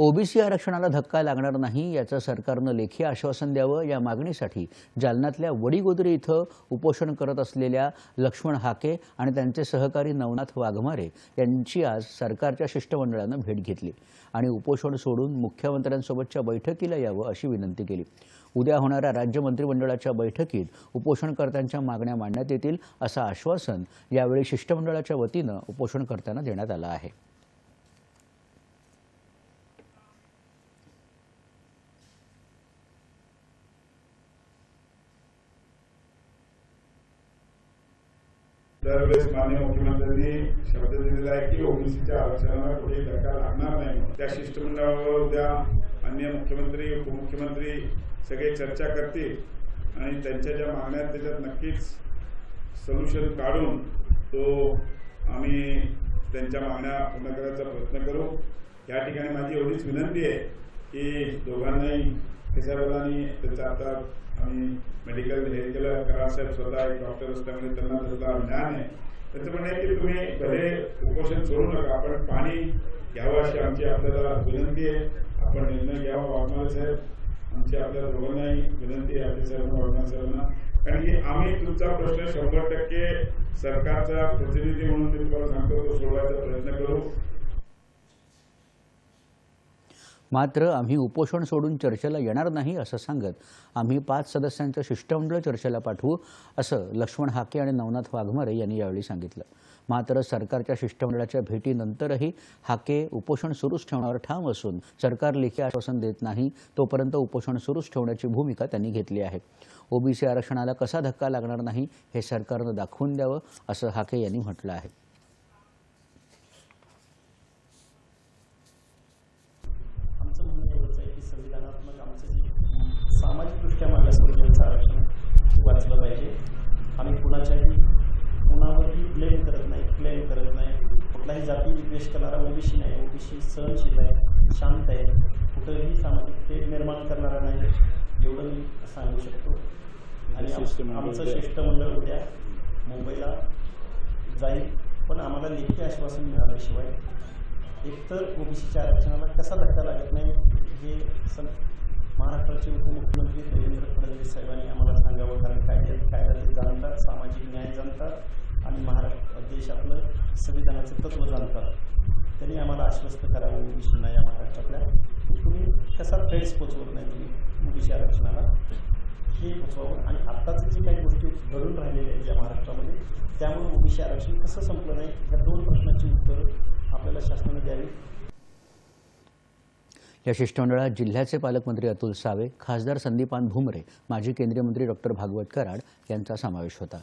OBC आरक्षणाला धक्का लागणार नाही याचं सरकारनं लेखी आश्वासन द्यावं या मागणीसाठी जालन्यातल्या वडीगोदरी इथं उपोषण करत असलेल्या लक्ष्मण हाके आणि त्यांचे सहकारी नवनाथ वाघमारे यांची आज सरकारच्या शिष्टमंडळानं भेट घेतली आणि उपोषण सोडून मुख्यमंत्र्यांसोबतच्या बैठकीला यावं अशी विनंती केली. उद्या होणाऱ्या राज्य मंत्रिमंडळाच्या बैठकीत उपोषणकर्त्यांच्या मागण्या मांडण्यात येतील असं आश्वासन यावेळी शिष्टमंडळाच्या वतीनं उपोषणकर्त्यांना देण्यात आलं आहे. दरवेळेस माननीय मुख्यमंत्र्यांनी शब्द दिलेला आहे की ओबीसीच्या आरक्षणाला कुठेही धक्का लागणार नाही. त्या शिष्टमंडळावर उद्या अन्य मुख्यमंत्री उपमुख्यमंत्री सगळे चर्चा करतील आणि त्यांच्या ज्या मागण्या त्याच्यात नक्कीच सोल्युशन काढून तो आम्ही त्यांच्या मागण्या पूर्ण करायचा प्रयत्न करू. या ठिकाणी माझी एवढीच विनंती आहे की दोघांनाही केसाहेबांनी त्याचा आता आम्ही मेडिकल हे केलं करासाहेब स्वतः एक डॉक्टर असल्यामुळे त्यांना त्याचा ज्ञान आहे. त्याचं म्हणणं आहे की तुम्ही भले उपोषण सोडू नका आपण पाणी घ्यावं अशी आमची आपल्याला विनंती आहे. आपण निर्णय घ्यावा वाघमारे साहेब. आमची आपल्या दोघांनाही विनंती आहे आपल्या साहेबांना वाघमारे साहेबांना. कारण की आम्ही तुमचा प्रश्न शंभर टक्के सरकारचा प्रतिनिधी म्हणून मी तुम्हाला सांगतो तो सोडवायचा प्रयत्न करू. मात्र आम्ही उपोषण सोडून चर्चेला येणार नाही असं सांगत आम्ही पाच सदस्यांचं शिष्टमंडळ चर्चेला पाठवू असं लक्ष्मण हाके आणि नवनाथ वाघमारे यांनी यावेळी सांगितलं. मात्र सरकारच्या शिष्टमंडळाच्या भेटीनंतरही हाके उपोषण सुरूच ठेवण्यावर ठाम असून सरकार लेखी आश्वासन देत नाही तोपर्यंत उपोषण सुरूच ठेवण्याची भूमिका त्यांनी घेतली आहे. ओबीसी आरक्षणाला कसा धक्का लागणार नाही हे सरकारनं दाखवून द्यावं असं हाके यांनी म्हटलं आहे आमचं म्हणणं एवढंच आहे की संविधानात्मक आमचं जे सामाजिकदृष्ट्या मागासवर्गीयांचं आरक्षण ते वाचलं पाहिजे आम्ही कुणाच्याही कुणावरही ब्लेम करत नाही क्लेम करत नाही कुठलाही जाती ओबीसी नाही ओबीसी सहनशील आहे शांत आहे. कुठंही सामाजिक तेढ निर्माण करणारा नाही एवढं मी सांगू शकतो. आणि आम- आमचं शिष्टमंडळ उद्या मुंबईला जाईल. पण आम्हाला लेखी आश्वासन मिळाल्याशिवाय एकतर ओबीसीच्या आरक्षणाला कसा धक्का लागत नाही हे सं महाराष्ट्राचे उपमुख्यमंत्री देवेंद्र फडणवीस साहेबांनी आम्हाला सांगावं. कारण कायदे कायदा ते जाणतात सामाजिक न्याय जाणतात. आणि महाराष्ट्र देश आपलं संविधानाचं तत्व जाणतात. त्यांनी आम्हाला आश्वस्त करावं ओबीसींना या महाराष्ट्रातल्या. की तुम्ही कसा फेड्स पोचवत नाही तुम्ही? ओबीसी आरक्षणाला. हे पोचवावं. आणि आत्ताचे जे काही गोष्टी घडून राहिलेल्या आहेत या महाराष्ट्रामध्ये त्यामुळे ओबीसी आरक्षण कसं संपलं नाही? या दोन प्रश्नाची उत्तरं आपल्याला शासनाने द्यावी. या शिष्टमंडळात जिल्ह्याचे पालकमंत्री अतुल सावे खासदार संदीपान भुमरे माजी केंद्रीय मंत्री डॉक्टर भागवत कराड यांचा समावेश होता.